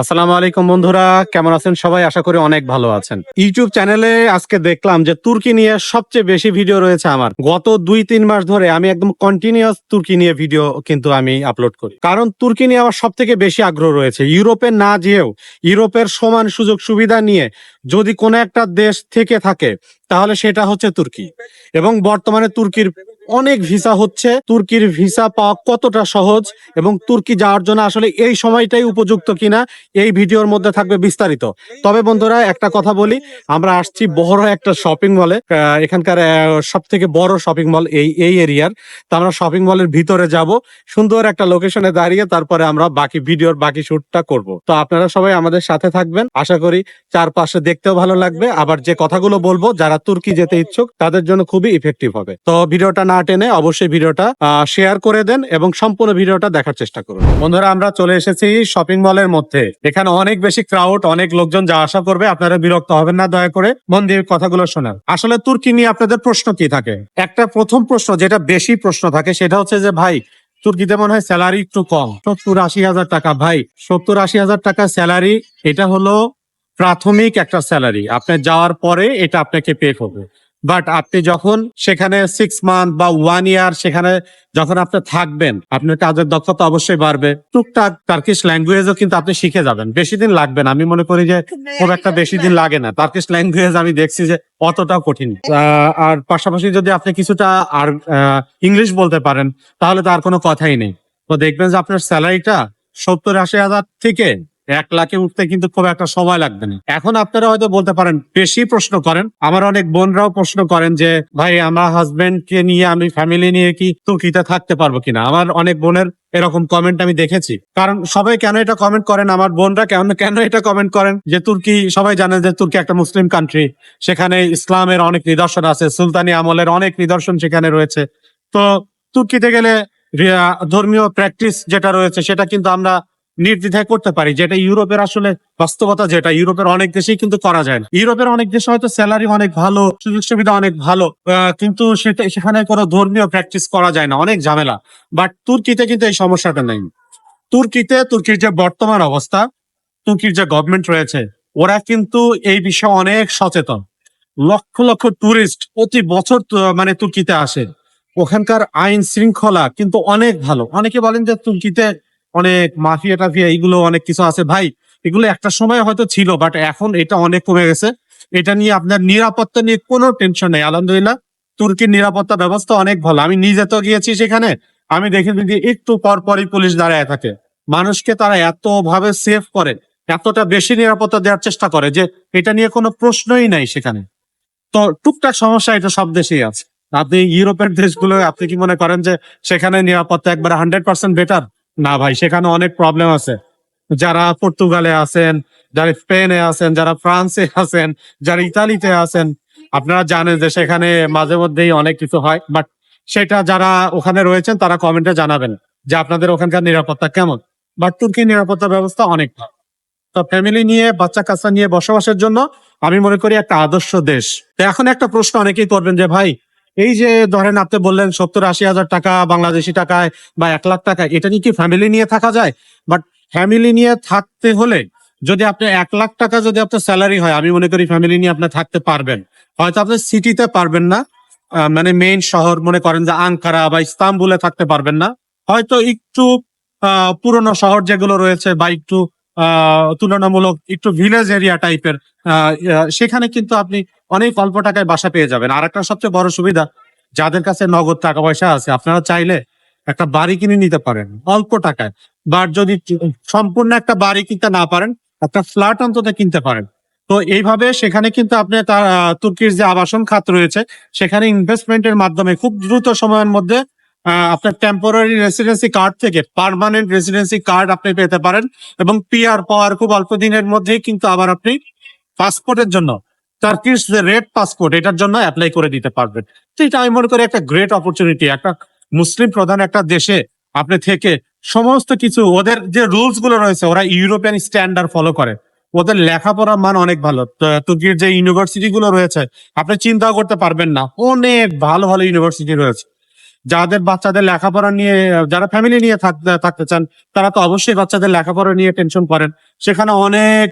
আসসালামু আলাইকুম বন্ধুরা, কেমন আছেন সবাই? আশা করি অনেক ভালো আছেন। ইউটিউব চ্যানেলে আজকে দেখলাম যে তুর্কি নিয়ে সবচেয়ে বেশি ভিডিও রয়েছে আমার। গত দুই, তিন মাস ধরে আমি একদম কন্টিনিউয়াস তুর্কি নিয়ে ভিডিও কিন্তু আমি আপলোড করি। কারণ তুর্কি নিয়ে আমার সব থেকে বেশি আগ্রহ রয়েছে। ইউরোপে না যেয়েও ইউরোপের সমান সুযোগ সুবিধা নিয়ে যদি কোনো একটা দেশ থেকে থাকে, তাহলে সেটা হচ্ছে তুর্কি। এবং বর্তমানে তুর্কির অনেক ভিসা হচ্ছে। তুর্কির ভিসা পাওয়া কতটা সহজ এবং তুর্কি যাওয়ার জন্য আসলে এই সময়টাই উপযুক্ত কিনা, এই ভিডিওর মধ্যে থাকবে বিস্তারিত। তবে বন্ধুরা, একটা কথা বলি, আমরা আসছি বড় একটা শপিং মলে এখানকার সব থেকে বড় শপিং মল এই এই এরিয়ার। তো আমরা শপিং মলের ভিতরে যাব, সুন্দর একটা লোকেশনে দাঁড়িয়ে তারপরে আমরা বাকি ভিডিওর বাকি শুটটা করব। তো আপনারা সবাই আমাদের সাথে থাকবেন। আশা করি চারপাশে দেখতেও ভালো লাগবে। আবার যে কথাগুলো বলব, যারা তুর্কি যেতে ইচ্ছুক, তাদের জন্য খুবই ইফেক্টিভ হবে। তো ভিডিওটা না টেনে অবশ্যই ভিডিওটা শেয়ার করে দেন এবং সম্পূর্ণ ভিডিওটা দেখার চেষ্টা করুন। বন্ধুরা, আমরা চলে এসেছি শপিং মলের মধ্যে। এখানে অনেক বেশি ক্রাউড অনেক লোকজন যা আশা করবে আপনারা বিরক্ত হবেন না, দয়া করে মন দিয়ে কথাগুলো শোনান। আসলে তুর্কি নিয়ে আপনাদের প্রশ্ন কি থাকে? একটা প্রথম প্রশ্ন, যেটা বেশি প্রশ্ন থাকে, সেটা হচ্ছে যে, ভাই, তুর্কিতে মনে হয় স্যালারি একটু কম। সত্তর আশি হাজার টাকা। ভাই, সত্তর আশি হাজার টাকা স্যালারি এটা হলো প্রাথমিক একটা স্যালারি আপনি যাওয়ার পরে এটা আপনাকে পে করবে। বাট আপনি যখন সেখানে সিক্স মান্থ বা ওয়ান ইয়ার সেখানে যখন আপনি থাকবেন, আপনার কাজের দক্ষতা অবশ্যই বাড়বে। টুকটাক টার্কিশ ল্যাঙ্গুয়েজও কিন্তু আপনি শিখে যাবেন। বেশি দিন লাগবে না। আমি মনে করি যে খুব একটা বেশি দিন লাগে না। টার্কিশ ল্যাঙ্গুয়েজ আমি দেখছি যে অতটাও কঠিন। আর পাশাপাশি যদি আপনি কিছুটা আর ইংলিশ বলতে পারেন, তাহলে তো আর কোনো কথাই নেই। তো দেখবেন যে আপনার স্যালারিটা সত্তর আশি হাজার থেকে এক লাখে উঠতে কিন্তু খুব একটা সময় লাগবে না। এখন আপনারা হয়তো বলতে পারেন, বেশি প্রশ্ন করেন। আমার অনেক বোনরাও প্রশ্ন করেন যে, ভাই, আমার হাজবেন্ড কে নিয়ে আমি ফ্যামিলি নিয়ে কি তুর্কিতে থাকতে পারব কিনা? আমার অনেক বোনের এরকম কমেন্ট আমি দেখেছি। কারণ সবাই কেন এটা কমেন্ট করেন? আমার বোনরা কেন কেন এটা কমেন্ট করেন? যে, তুর্কি, সবাই জানেন যে, তুর্কি একটা মুসলিম কান্ট্রি সেখানে ইসলামের অনেক নিদর্শন আছে, সুলতানি আমলের অনেক নিদর্শন সেখানে রয়েছে। তো, তুর্কিতে গেলে ধর্মীয় প্র্যাকটিস যেটা রয়েছে, সেটা কিন্তু আমরা নির্দ্বিধায় করতে পারি, যেটা ইউরোপের আসলে বাস্তবতা যেটা, ইউরোপের অনেক দেশেই কিন্তু করা যায় না। ইউরোপের অনেক দেশে হয়তো স্যালারি অনেক ভালো, সুযোগ সুবিধা অনেক ভালো কিন্তু সেটা, সেখানে কোনো ধর্মীয় প্র্যাকটিস করা যায় না, অনেক ঝামেলা। বাট তুর্কিতে কিন্তু এই সমস্যাটা নেই। তুর্কিতে, তুর্কির যে বর্তমান অবস্থা, তুর্কির যে গভর্নমেন্ট রয়েছে, ওরা কিন্তু এই বিষয়ে অনেক সচেতন। লক্ষ লক্ষ টুরিস্ট প্রতি বছর মানে তুর্কিতে আসে। ওখানকার আইন শৃঙ্খলা কিন্তু অনেক ভালো। অনেকে বলেন যে তুর্কিতে অনেক মাফিয়া টাফিয়া এগুলো অনেক কিছু আছে। ভাই, এগুলো একটা সময় হয়তো ছিল বাট এখন এটা অনেক কমে গেছে। এটা নিয়ে আপনার নিরাপত্তা নিয়ে কোনো টেনশন নেই। আলহামদুলিল্লাহ, তুর্কির নিরাপত্তা ব্যবস্থা অনেক ভালো। আমি নিজে তো গিয়েছি সেখানে। আমি দেখে যে একটু পর পরই পুলিশ দাঁড়ায় থাকে। মানুষকে তারা এত ভাবে সেভ করে, এতটা বেশি নিরাপত্তা দেওয়ার চেষ্টা করে যে এটা নিয়ে কোনো প্রশ্নই নাই সেখানে। তো টুকটাক সমস্যা এটা সব দেশেই আছে। আপনি ইউরোপের দেশগুলো, আপনি কি মনে করেন যে সেখানে নিরাপত্তা একবারে হান্ড্রেড পার্সেন্ট বেটার না ভাই, সেখানে অনেক প্রবলেম আছে। যারা পর্তুগালে আছেন, যারা স্পেনে আছেন, যারা ফ্রান্সে আছেন, যারা ইতালিতে আছেন, আপনারা জানেন যে সেখানে মাঝে মধ্যেই অনেক কিছু হয় বাট সেটা যারা ওখানে রয়েছেন, তারা কমেন্টে জানাবেন যে আপনাদের ওখানকার নিরাপত্তা কেমন। বাট তুর্কির নিরাপত্তা ব্যবস্থা অনেক ভালো। তো ফ্যামিলি নিয়ে, বাচ্চা কাচ্চা নিয়ে বসবাসের জন্য আমি মনে করি একটা আদর্শ দেশ। তো এখন একটা প্রশ্ন অনেকেই করবেন যে ভাই এই যে ধরেন আপনি বললেন সত্তর আশি হাজার টাকা বাংলাদেশি টাকায় বা এক লাখ টাকা এটা নিয়ে কি ফ্যামিলি নিয়ে থাকা যায়? বাট ফ্যামিলি নিয়ে থাকতে হলে যদি আপনি এক লাখ টাকা যদি আপনার স্যালারি হয়, আমি মনে করি ফ্যামিলি নিয়ে আপনি থাকতে পারবেন। হয়তো আপনি সিটিতে পারবেন না মানে মেইন শহর মনে করেন যে আঙ্কারা বা ইস্তাম্বুলে থাকতে পারবেন না। হয়তো একটু পুরনো শহর যেগুলো রয়েছে বা একটু তুলনামূলক একটু ভিলেজ এরিয়া টাইপের সেখানে কিন্তু আপনি অনেক অল্প টাকায় বাসা পেয়ে যাবেন। আর একটা সবচেয়ে বড় সুবিধা, যাদের কাছে নগদ টাকা পয়সা আছে, আপনারা চাইলে একটা বাড়ি কিনে নিতে পারেন, অল্প টাকায়। বা যদি সম্পূর্ণ একটা বাড়ি কিনতে না পারেন, একটা ফ্ল্যাট অন্তত কিনতে পারেন। তো এইভাবে সেখানে কিন্তু আপনি তুর্কির যে আবাসন খাত রয়েছে, সেখানে ইনভেস্টমেন্টের মাধ্যমে খুব দ্রুত সময়ের মধ্যে আপনার টেম্পোরারি রেসিডেন্সি কার্ড থেকে পার্মানেন্ট রেসিডেন্সি কার্ড আপনি পেতে পারেন এবং পিআর পাওয়ার খুব অল্প দিনের মধ্যেই কিন্তু আবার আপনি পাসপোর্টের জন্য টার্কিশ যে রেড পাসপোর্ট এটার জন্য অ্যাপ্লাই করে দিতে পারবেন। তো এটা আমি মনে করি একটা গ্রেট অপরচুনিটি একটা মুসলিম প্রধান একটা দেশে আপনি থেকে সমস্ত কিছু, ওদের যে রুলসগুলো রয়েছে, ওরা ইউরোপিয়ান স্ট্যান্ডার্ড ফলো করে। ওদের লেখাপড়ার মান অনেক ভালো। তুর্কির যে ইউনিভার্সিটি গুলো রয়েছে, আপনি চিন্তাও করতে পারবেন না। অনেক ভালো ভালো ইউনিভার্সিটি রয়েছে। যাদের বাচ্চাদের লেখাপড়া নিয়ে, যারা ফ্যামিলি নিয়ে থাকতে চান, তারা তো অবশ্যই বাচ্চাদের লেখাপড়া নিয়ে টেনশন করেন। সেখানে অনেক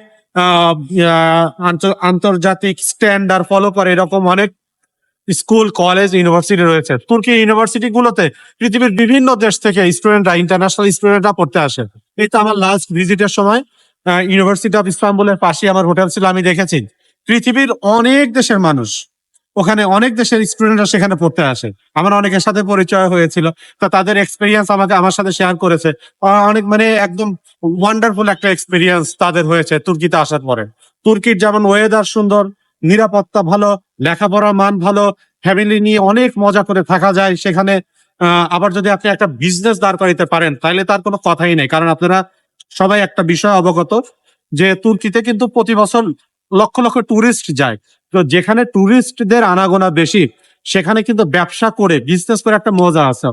আন্তর্জাতিক স্ট্যান্ডার্ড ফলো করে এরকম অনেক স্কুল কলেজ ইউনিভার্সিটি রয়েছে। তুর্কি ইউনিভার্সিটি গুলোতে পৃথিবীর বিভিন্ন দেশ থেকে স্টুডেন্টরা ইন্টারন্যাশনাল স্টুডেন্টরা পড়তে আসে। এই তো আমার লাস্ট ভিজিটের সময় ইউনিভার্সিটি অফ ইস্তাম্বুলের পাশে আমার হোটেল ছিল, আমি দেখেছি। পৃথিবীর অনেক দেশের মানুষ ওখানে অনেক দেশের স্টুডেন্টরা সেখানে পড়তে আসে। আমার অনেকের সাথে পরিচয় হয়েছিল। তা তাদের এক্সপিরিয়েন্স আমাকে আমার সাথে শেয়ার করেছে। অনেক মানে একদম ওয়ান্ডারফুল একটা এক্সপিরিয়েন্স তাদের হয়েছে তুর্কিতে আসার পরে। তুর্কির যেমন ওয়েদার সুন্দর, নিরাপত্তা ভালো, লেখাপড়ার মান ভালো ফ্যামিলি নিয়ে অনেক মজা করে থাকা যায়। সেখানে আবার যদি আপনি একটা বিজনেস দাঁড় করাইতে পারেন, তাহলে তার কোনো কথাই নেই। কারণ আপনারা সবাই একটা বিষয় অবগত যে তুর্কিতে কিন্তু প্রতি বছর লক্ষ লক্ষ টুরিস্ট যায়। তো যেখানে টুরিস্টদের আনাগোনা বেশি, সেখানে কিন্তু ব্যবসা করে বিজনেস করে একটা মজা আছে।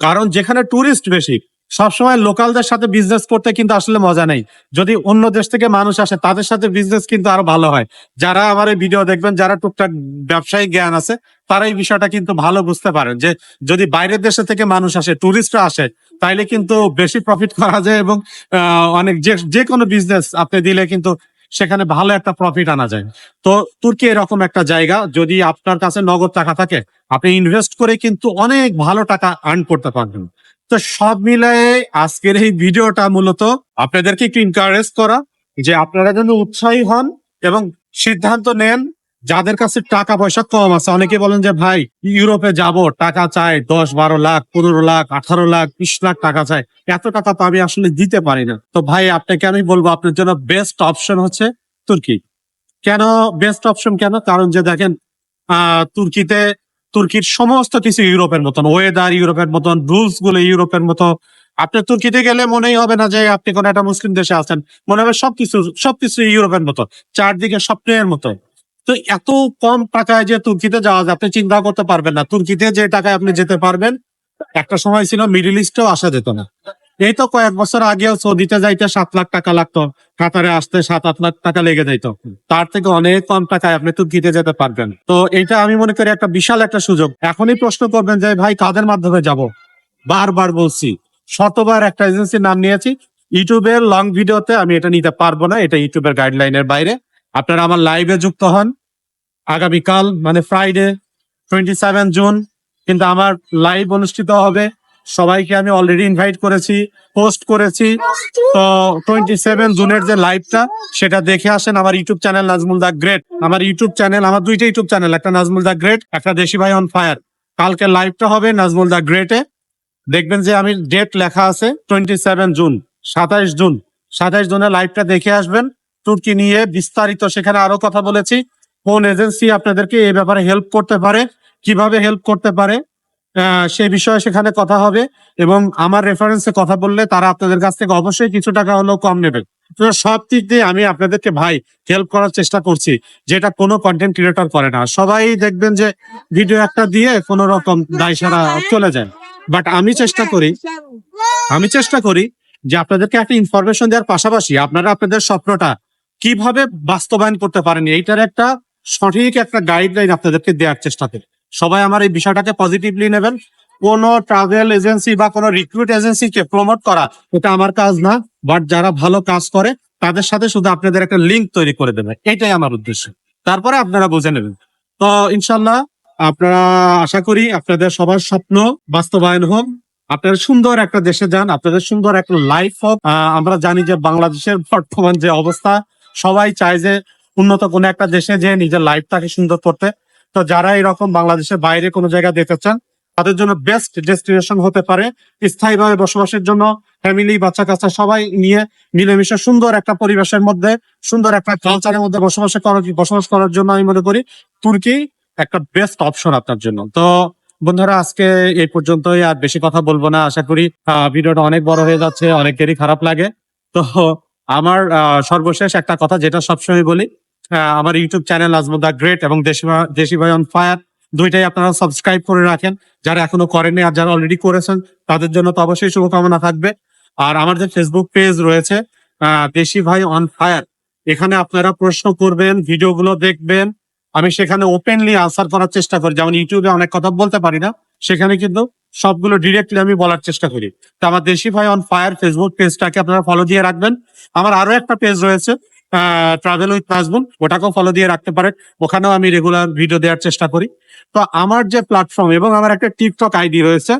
কারণ যেখানে টুরিস্ট বেশি, সবসময় লোকালদের সাথে বিজনেস করতে কিন্তু আসলে মজা নেই। যদি অন্য দেশ থেকে মানুষ আসে, তাদের সাথে বিজনেস কিন্তু আরও ভালো হয়। যারা আমার এই ভিডিও দেখবেন, যারা টুকটাক ব্যবসায়িক জ্ঞান আছে, তারা এই বিষয়টা কিন্তু ভালো বুঝতে পারেন যে, যদি বাইরের দেশে থেকে মানুষ আসে টুরিস্টরা আসে, তাইলে কিন্তু বেশি প্রফিট করা যায় এবং অনেক যে যে কোনো বিজনেস আপনি দিলে কিন্তু সেখানে ভালো একটা প্রফিট আনা যায়। তো তুর্কি এরকম একটা জায়গা, যদি আপনার কাছে নগদ টাকা থাকে, আপনি ইনভেস্ট করে কিন্তু অনেক ভালো টাকা আর্ন করতে পারবেন। তো সব মিলায়ে আজকের এই ভিডিওটা মূলত আপনাদেরকে একটু এনকারেজ করা যে আপনারা যেন উৎসাহী হন এবং সিদ্ধান্ত নেন যাদের কাছে টাকা পয়সা কম আছে, অনেকে বলেন যে, ভাই, ইউরোপে যাব, টাকা চাই দশ বারো লাখ, পনেরো লাখ, আঠারো লাখ, বিশ লাখ টাকা চাই। এত টাকা তো আমি আসলে দিতে পারি না। তো ভাই, আপনাকে আমি বলব, আপনার জন্য বেস্ট অপশন হচ্ছে তুর্কি। কেন বেস্ট অপশন কেন? কারণ যে দেখেন তুর্কিতে, তুর্কির সমস্ত কিছু ইউরোপের মতন ওয়েদার ইউরোপের মতন রুলসগুলো ইউরোপের মতো। আপনি তুর্কিতে গেলে মনেই হবে না যে, আপনি কোন একটা মুসলিম দেশে আছেন। মনে হবে সবকিছু সবকিছু ইউরোপের মতো, চারদিকে স্বপ্নের মতো। তো এত কম টাকায় যে তুর্কিতে যাওয়া যায়, আপনি চিন্তা করতে পারবেন না। তুর্কিতে যে টাকায় আপনি যেতে পারবেন, একটা সময় ছিল মিডিল ইস্টেও আসা যেত না। এই তো কয়েক বছর আগেও সৌদিতে যাইতে সাত লাখ টাকা লাগতো, কাতারে আসতে সাত, আট লাখ টাকা লেগে যাইত। তার থেকে অনেক কম টাকায় আপনি তুর্কিতে যেতে পারবেন। তো এটা আমি মনে করি একটা বিশাল একটা সুযোগ। এখনই প্রশ্ন করবেন যে, ভাই, কাদের মাধ্যমে যাব? বারবার বলছি, শতবার একটা এজেন্সির নাম নিয়েছি। ইউটিউবের লং ভিডিওতে আমি এটা নিতে পারব না, এটা ইউটিউবের গাইডলাইনের বাইরে। আপনারা আমার লাইভে যুক্ত হন। আগামীকাল মানে ফ্রাইডে টোয়েন্টি সেভেন জুন কিন্তু আমার লাইভ অনুষ্ঠিত হবে। সবাইকে আমি অলরেডি ইনভাইট করেছি পোস্ট করেছি। তো টোয়েন্টি সেভেন জুনের যে লাইভটা সেটা দেখে আসেন আমার YouTube channel Nazmul the great আমার ইউটিউব চ্যানেল আমার দুইটা ইউটিউব চ্যানেল একটা নাজমুল দা গ্রেট একটা দেশি ভাই অন ফায়ার কালকে লাইভটা হবে নাজমুল দা গ্রেটে দেখবেন যে আমি ডেট লেখা আছে টোয়েন্টি সেভেন জুন সাতাইশ জুন সাতাইশ জুনে লাইভটা দেখে আসবেন। তুর্কি নিয়ে বিস্তারিত সেখানে আরও কথা বলেছি। কোন এজেন্সি আপনাদেরকে এই ব্যাপারে হেল্প করতে পারে, কীভাবে হেল্প করতে পারে সেই বিষয়ে সেখানে কথা হবে এবং আমার রেফারেন্সে কথা বললে তারা আপনাদের কাছ থেকে অবশ্যই কিছু টাকা হলেও কম নেবে। সব দিক দিয়ে আমি আপনাদেরকে ভাই হেল্প করার চেষ্টা করছি, যেটা কোনো কন্টেন্ট ক্রিয়েটর করে না। সবাই দেখবেন যে ভিডিও একটা দিয়ে কোনো রকম দায় সারা চলে যায়। বাট আমি চেষ্টা করি, আমি চেষ্টা করি যে আপনাদেরকে একটা ইনফরমেশন দেওয়ার পাশাপাশি আপনারা আপনাদের স্বপ্নটা কীভাবে বাস্তবায়ন করতে পারেন, এইটার একটা সঠিক একটা গাইডলাইন আপনাদেরকে দেওয়ার চেষ্টা করি। সবাই আমার এই বিষয়টাকে পজিটিভলি নেবেন। কোন ট্রাভেল এজেন্সি বা কোনো রিক্রুট এজেন্সিকে প্রমোট করা, এটা আমার কাজ না বাট যারা ভালো কাজ করে, তাদের সাথে শুধু আপনাদের একটা লিঙ্ক তৈরি করে দেবে এটাই আমার উদ্দেশ্য। তারপরে আপনারা বুঝে নেবেন। তো ইনশাল্লাহ আপনারা আশা করি আপনাদের সবার স্বপ্ন বাস্তবায়ন হোক। আপনারা সুন্দর একটা দেশে যান, আপনাদের সুন্দর একটা লাইফ হোক। আমরা জানি যে বাংলাদেশের বর্তমান যে অবস্থা, সবাই চায় যে উন্নত কোনো একটা দেশে যে নিজের লাইফটাকে সুন্দর করতে। তো যারা এরকম বাংলাদেশের বাইরে কোনো জায়গা যেতে চান, তাদের জন্য বেস্ট ডেস্টিনেশন হতে পারে স্থায়ীভাবে বসবাসের জন্য ফ্যামিলি বাচ্চা কাচ্চা সবাই নিয়ে মিলেমিশে সুন্দর একটা পরিবেশের মধ্যে, সুন্দর একটা কালচারের মধ্যে বসবাস করার বসবাস করার জন্য আমি মনে করি তুর্কি একটা বেস্ট অপশন আপনার জন্য। তো বন্ধুরা, আজকে এই পর্যন্তই, আর বেশি কথা বলব না। আশা করি ভিডিওটা অনেক বড় হয়ে যাচ্ছে, অনেকেরই খারাপ লাগে। তো আমার সর্বশেষ একটা কথা যেটা সবসময় বলি আমার ইউটিউব চ্যানেল আজমুদা গ্রেট এবং দেশি দেশি ভাই অন ফায়ার দুইটাই আপনারা সাবস্ক্রাইব করে রাখেন। যারা এখনও করেননি আর যারা অলরেডি করেছেন, তাদের জন্য তো অবশ্যই শুভকামনা থাকবে। আর আমার যে ফেসবুক পেজ রয়েছে দেশি ভাই অন ফায়ার এখানে আপনারা প্রশ্ন করবেন, ভিডিওগুলো দেখবেন। আমি সেখানে ওপেনলি আনসার করার চেষ্টা করি। যেমন ইউটিউবে অনেক কথা বলতে পারি না, সেখানে কিন্তু সবগুলো ডিরেক্টলি আমি বলার চেষ্টা করি। তো আমার দেশি ভাই অন ফায়ার ফেসবুক পেজটাকে আপনারা ফলো দিয়ে রাখবেন। আমার আরও একটা পেজ রয়েছে ট্রাভেল উইথ নাজবুল ওটাকেও ফলো দিয়ে রাখতে পারেন। ওখানেও আমি রেগুলার ভিডিও দেওয়ার চেষ্টা করি। তো আমার যে প্ল্যাটফর্ম এবং আমার একটা টিকটক আইডি রয়েছে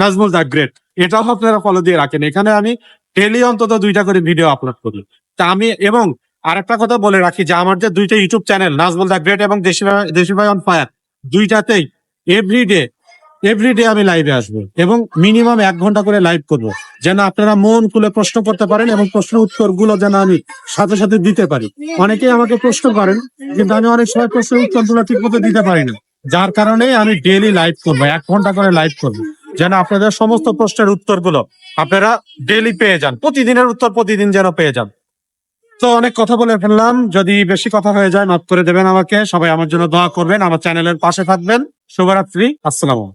নাজমুল দা গ্রেট এটাও আপনারা ফলো দিয়ে রাখেন। এখানে আমি ডেলি অন্তত দুইটা করে ভিডিও আপলোড করি। তা আমি এবং আরেকটা কথা বলে রাখি যে আমার যে দুইটা YouTube channel Nazmul the great এবং দেশি দেশি ভাই অন ফায়ার দুইটাতেই এভরিডে এভরিডে আমি লাইভে আসব এবং মিনিমাম এক ঘণ্টা করে লাইভ করব। যেন আপনারা মন খুলে প্রশ্ন করতে পারেন এবং প্রশ্ন উত্তরগুলো যেন আমি সাথে সাথে দিতে পারি। অনেকেই আমাকে প্রশ্ন করেন, কিন্তু আমি অনেক সময় প্রশ্নের উত্তরগুলো ঠিক মতো দিতে পারি না। যার কারণে আমি ডেলি লাইভ করব, এক ঘণ্টা করে লাইভ করব। যেন আপনাদের সমস্ত প্রশ্নের উত্তরগুলো আপনারা ডেলি পেয়ে যান, প্রতিদিনের উত্তর প্রতিদিন যেন পেয়ে যান। তো অনেক কথা বলে ফেললাম, যদি বেশি কথা হয়ে যায়, মাফ করে দেবেন আমাকে। সবাই আমার জন্য দোয়া করবেন, আমার চ্যানেলের পাশে থাকবেন। শুভরাত্রি, আসসালাম